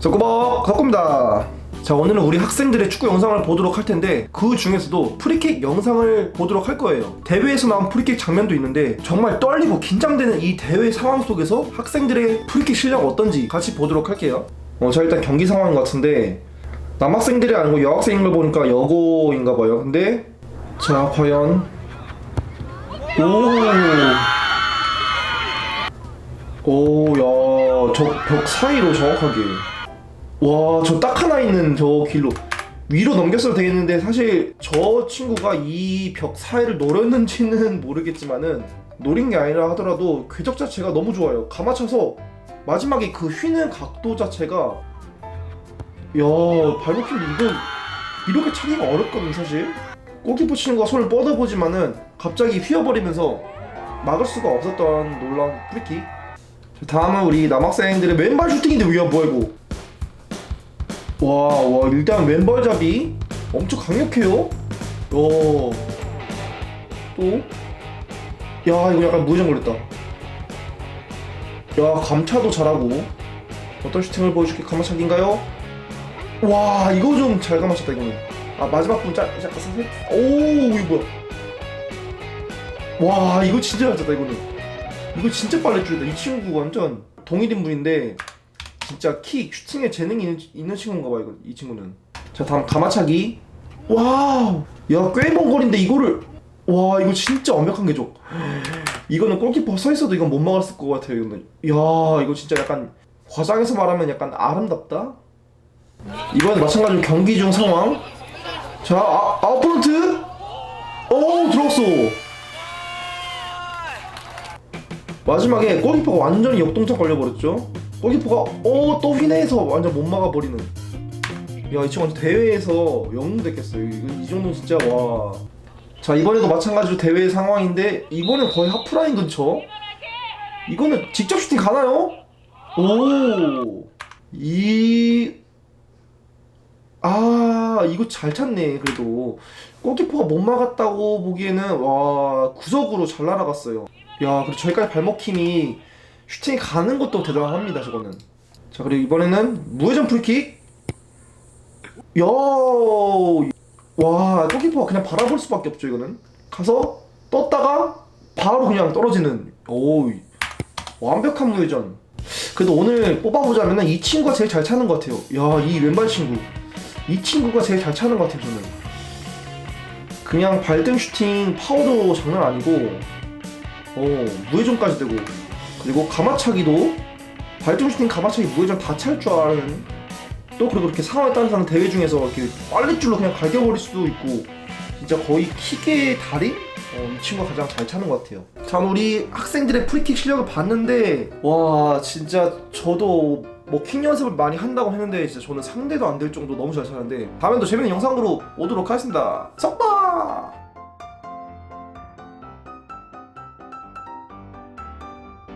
석구박 석구입니다. 자 오늘은 우리 학생들의 축구 영상을 보도록 할 텐데 그 중에서도 프리킥 영상을 보도록 할 거예요. 대회에서 나온 프리킥 장면도 있는데 정말 떨리고 긴장되는 이 대회 상황 속에서 학생들의 프리킥 실력 어떤지 같이 보도록 할게요. 어, 자 일단 경기 상황인 것 같은데 남학생들이 아니고 여학생인 걸 보니까 여고인가 봐요. 근데 자 과연 오. 오, 야, 저 벽 사이로 정확하게. 와, 저 딱 하나 있는 저 길로 위로 넘겼어도 되겠는데 사실 저 친구가 이 벽 사이를 노렸는지는 모르겠지만은 노린 게 아니라 하더라도 궤적 자체가 너무 좋아요. 가마쳐서 마지막에 그 휘는 각도 자체가 야, 발목 힘 이거 이렇게 차기가 어렵거든 사실. 골키퍼 친구가 손을 뻗어보지만은 갑자기 휘어버리면서 막을 수가 없었던 놀라운 프리킥. 자, 다음은 우리 남학생들의 왼발 슈팅인데 위야 뭐야 이거? 와, 와 일단 왼발 잡이 엄청 강력해요. 야, 또, 야 이거 약간 무회전 걸렸다. 야 감차도 잘하고 어떤 슈팅을 보여줄게 감차기인가요? 와 이거 좀 잘 감았었다 이거는. 아 마지막 분 짜, 짜, 사슬? 오 이거 뭐야? 와 이거 진짜 잘 쳤다 이거는. 이거 진짜 빨리 줄였다. 이 친구 완전 동일인 분인데 진짜 킥 슈팅에 재능이 있는, 있는 친구인가 봐 이거 이 친구는. 자 다음 가마차기. 와우. 야꽤 먼 거리인데 이거를 와 이거 진짜 완벽한 개죠. 이거는 골키퍼 서 있어도 이건 못 막았을 것 같아요 이거는. 야 이거 진짜 약간 과장해서 말하면 약간 아름답다. 이번에 마찬가지로 경기 중 상황. 자 아, 아웃프런트. 오 들어갔어. 마지막에 골키퍼가 완전히 역동작 걸려버렸죠. 골키퍼가 오또 휘내서 완전 못 막아버리는. 야, 이 친구 완전 대회에서 영웅 됐겠어요. 이거 이 정도 진짜 와. 자 이번에도 마찬가지로 대회 상황인데 이번엔 거의 하프라인 근처. 이거는 직접 슈팅 가나요? 오. 이. 아 이거 잘 찼네 그래도 골키퍼가 못 막았다고 보기에는 와 구석으로 잘 날아갔어요 야 그리고 저기까지 발목 힘이 슈팅이 가는 것도 대단합니다 저거는. 자 그리고 이번에는 무회전 프리킥. 야와 골키퍼가 그냥 바라볼 수밖에 없죠 이거는. 가서 떴다가 바로 그냥 떨어지는. 오 완벽한 무회전. 그래도 오늘 뽑아보자면은 이 친구가 제일 잘 차는 것 같아요. 야 이 왼발 친구. 이 친구가 제일 잘 차는 것 같아요 저는. 그냥 발등 슈팅 파워도 장난 아니고 어 무회전까지 되고 그리고 가마차기도 발등 슈팅 가마차기 무회전 다 찰 줄 아는 또 그리고 이렇게 상황에 따라서는 대회 중에서 이렇게 빨래줄로 그냥 갈겨버릴 수도 있고 진짜 거의 킥의 달인? 어, 이 친구가 가장 잘 차는 것 같아요. 참 우리 학생들의 프리킥 실력을 봤는데 와 진짜 저도 뭐 킥 연습을 많이 한다고 했는데 진짜 저는 상대도 안 될 정도 너무 잘 차는데 다음에도 재밌는 영상으로 오도록 하겠습니다. 석바!